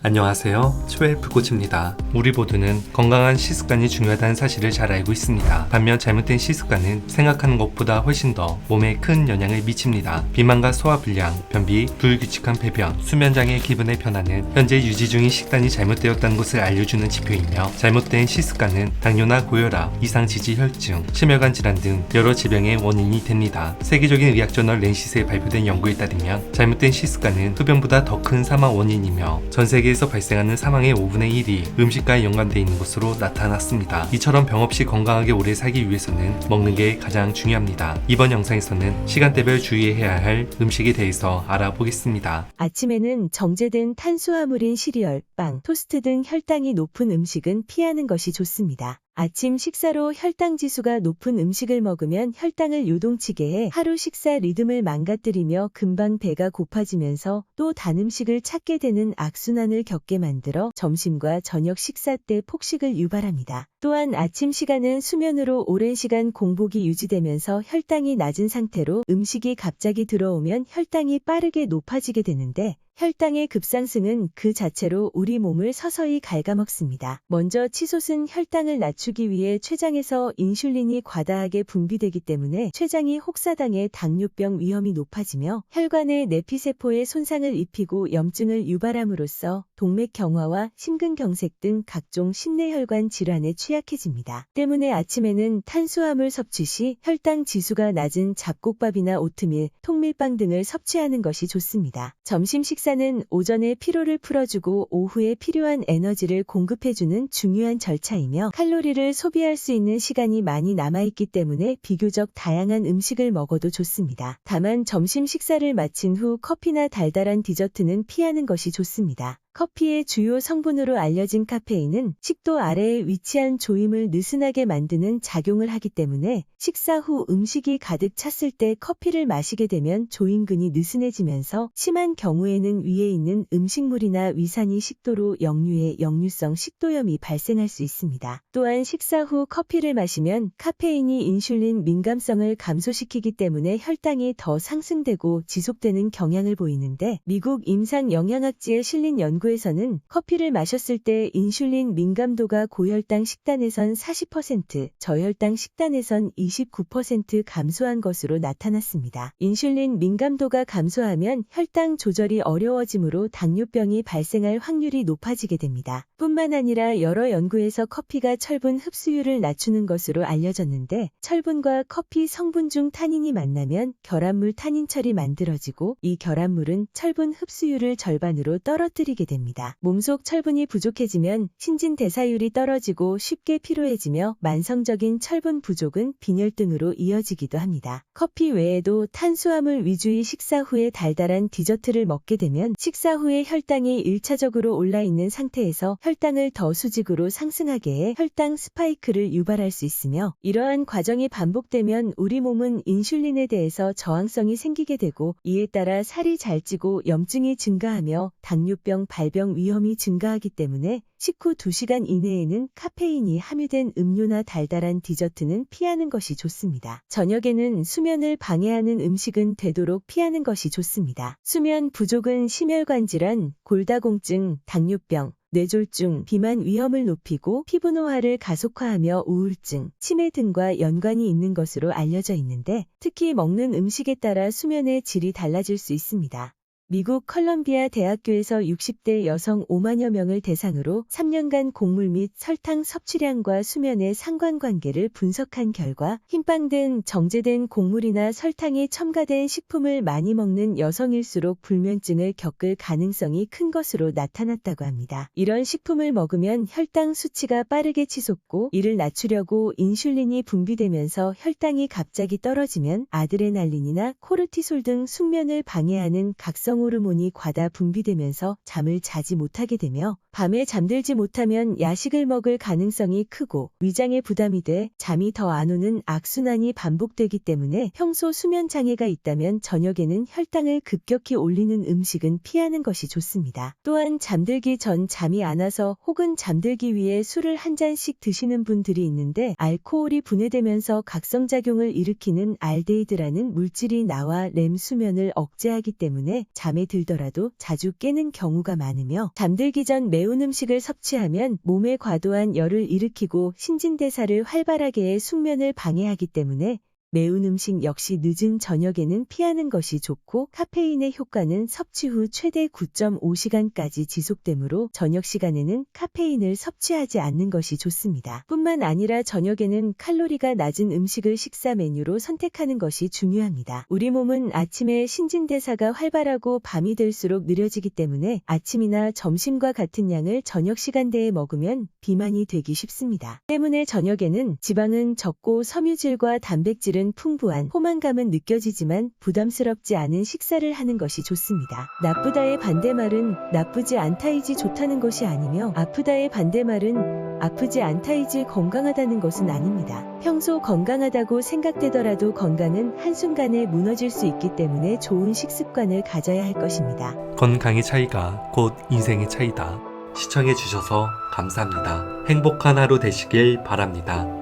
안녕하세요. 초엘프 코치입니다. 우리 모두는 건강한 식습관이 중요하다는 사실을 잘 알고 있습니다. 반면 잘못된 식습관은 생각하는 것보다 훨씬 더 몸에 큰 영향을 미칩니다. 비만과 소화불량, 변비, 불규칙한 배변, 수면장애 기분의 변화는 현재 유지 중인 식단이 잘못되었다는 것을 알려주는 지표이며 잘못된 식습관은 당뇨나 고혈압, 이상지지혈증, 심혈관 질환 등 여러 질병의 원인이 됩니다. 세계적인 의학저널 렌시스에 발표된 연구에 따르면 잘못된 식습관은 흡연보다 더 큰 사망 원인이며 전 세계 에서 발생하는 사망의 5분의 1이 음식과 연관되어 있는 것으로 나타났습니다. 이처럼 병 없이 건강하게 오래 살기 위해서는 먹는 게 가장 중요합니다. 이번 영상에서는 시간대별 주의해야 할 음식에 대해서 알아보겠습니다. 아침에는 정제된 탄수화물인 시리얼, 빵, 토스트 등 혈당이 높은 음식은 피하는 것이 좋습니다. 아침 식사로 혈당 지수가 높은 음식을 먹으면 혈당을 요동치게 해 하루 식사 리듬을 망가뜨리며 금방 배가 고파지면서 또 단 음식을 찾게 되는 악순환을 겪게 만들어 점심과 저녁 식사 때 폭식을 유발합니다. 또한 아침 시간은 수면으로 오랜 시간 공복이 유지되면서 혈당이 낮은 상태로 음식이 갑자기 들어오면 혈당이 빠르게 높아지게 되는데 혈당의 급상승은 그 자체로 우리 몸을 서서히 갉아먹습니다. 먼저 치솟은 혈당을 낮추기 위해 췌장에서 인슐린이 과다하게 분비되기 때문에 췌장이 혹사당해 당뇨병 위험이 높아지며 혈관의 내피세포에 손상을 입히고 염증을 유발함으로써 동맥 경화와 심근경색 등 각종 심내혈관 질환에 취약해집니다. 때문에 아침에는 탄수화물 섭취 시 혈당 지수가 낮은 잡곡밥이나 오트밀, 통밀빵 등을 섭취하는 것이 좋습니다. 점심 식사 는 오전에 피로를 풀어주고 오후에 필요한 에너지를 공급해주는 중요한 절차이며 칼로리를 소비할 수 있는 시간이 많이 남아있기 때문에 비교적 다양한 음식을 먹어도 좋습니다. 다만 점심 식사를 마친 후 커피나 달달한 디저트는 피하는 것이 좋습니다. 커피의 주요 성분으로 알려진 카페인은 식도 아래에 위치한 조임을 느슨하게 만드는 작용을 하기 때문에 식사 후 음식이 가득 찼을 때 커피를 마시게 되면 조임근이 느슨해지면서 심한 경우에는 위에 있는 음식물이나 위산이 식도로 역류해 역류성 식도염이 발생할 수 있습니다. 또한 식사 후 커피를 마시면 카페인이 인슐린 민감성을 감소시키기 때문에 혈당이 더 상승되고 지속되는 경향을 보이는데 미국 임상 영양학지에 실린 연구 연구에서는 커피를 마셨을 때 인슐린 민감도가 고혈당 식단에선 40%, 저혈당 식단에선 29% 감소한 것으로 나타났습니다. 인슐린 민감도가 감소하면 혈당 조절이 어려워지므로 당뇨병이 발생할 확률이 높아지게 됩니다. 뿐만 아니라 여러 연구에서 커피가 철분 흡수율을 낮추는 것으로 알려졌는데 철분과 커피 성분 중 타닌이 만나면 결합물 타닌철이 만들어지고 이 결합물은 철분 흡수율을 절반으로 떨어뜨리게 됩니다. 몸속 철분이 부족해지면 신진 대사율이 떨어지고 쉽게 피로해지며 만성적인 철분 부족은 빈혈등으로 이어지기도 합니다. 커피 외에도 탄수화물 위주의 식사 후에 달달한 디저트를 먹게 되면 식사 후에 혈당이 1차적으로 올라 있는 상태에서 혈당을 더 수직으로 상승하게 해 혈당 스파이크를 유발할 수 있으며 이러한 과정이 반복되면 우리 몸은 인슐린에 대해서 저항성이 생기게 되고 이에 따라 살이 잘 찌고 염증이 증가하며 당뇨병 발병 위험이 증가하기 때문에 식후 2시간 이내에는 카페인이 함유된 음료나 달달한 디저트는 피하는 것이 좋습니다. 저녁에는 수면을 방해하는 음식은 되도록 피하는 것이 좋습니다. 수면 부족은 심혈관 질환, 골다공증, 당뇨병, 뇌졸중, 비만 위험을 높이고 피부 노화를 가속화하며 우울증, 치매 등과 연관이 있는 것으로 알려져 있는데 특히 먹는 음식에 따라 수면의 질이 달라질 수 있습니다. 미국 컬럼비아 대학교에서 60대 여성 5만여 명을 대상으로 3년간 곡물 및 설탕 섭취량과 수면의 상관관계를 분석한 결과 흰빵 등 정제된 곡물이나 설탕이 첨가된 식품을 많이 먹는 여성일수록 불면증을 겪을 가능성이 큰 것으로 나타났다고 합니다. 이런 식품을 먹으면 혈당 수치가 빠르게 치솟고 이를 낮추려고 인슐린이 분비되면서 혈당이 갑자기 떨어지면 아드레날린이나 코르티솔 등 숙면을 방해하는 각성 호르몬이 과다 분비되면서 잠을 자지 못하게 되며 밤에 잠들지 못하면 야식을 먹을 가능성이 크고 위장에 부담이 돼 잠이 더 안 오는 악순환이 반복되기 때문에 평소 수면 장애가 있다면 저녁에는 혈당을 급격히 올리는 음식은 피하는 것이 좋습니다. 또한 잠들기 전 잠이 안 와서 혹은 잠들기 위해 술을 한 잔씩 드시는 분들이 있는데 알코올이 분해되면서 각성작용을 일으키는 알데히드라는 물질이 나와 렘 수면을 억제하기 때문에 잠 잠에 들더라도 자주 깨는 경우가 많으며 잠들기 전 매운 음식을 섭취하면 몸에 과도한 열을 일으키고 신진대사를 활발하게 해 숙면을 방해하기 때문에 매운 음식 역시 늦은 저녁에는 피하는 것이 좋고 카페인의 효과는 섭취 후 최대 9.5시간까지 지속되므로 저녁 시간에는 카페인을 섭취하지 않는 것이 좋습니다. 뿐만 아니라 저녁에는 칼로리가 낮은 음식을 식사 메뉴로 선택하는 것이 중요합니다. 우리 몸은 아침에 신진대사가 활발하고 밤이 될수록 느려지기 때문에 아침이나 점심과 같은 양을 저녁 시간대에 먹으면 비만이 되기 쉽습니다. 때문에 저녁에는 지방은 적고 섬유질과 단백질은 풍부한 포만감은 느껴지지만 부담스럽지 않은 식사를 하는 것이 좋습니다. 나쁘다의 반대말은 나쁘지 않다이지 좋다는 것이 아니며 아프다의 반대말은 아프지 않다이지 건강하다는 것은 아닙니다. 평소 건강하다고 생각되더라도 건강은 한순간에 무너질 수 있기 때문에 좋은 식습관을 가져야 할 것입니다. 건강의 차이가 곧 인생의 차이다. 시청해주셔서 감사합니다. 행복한 하루 되시길 바랍니다.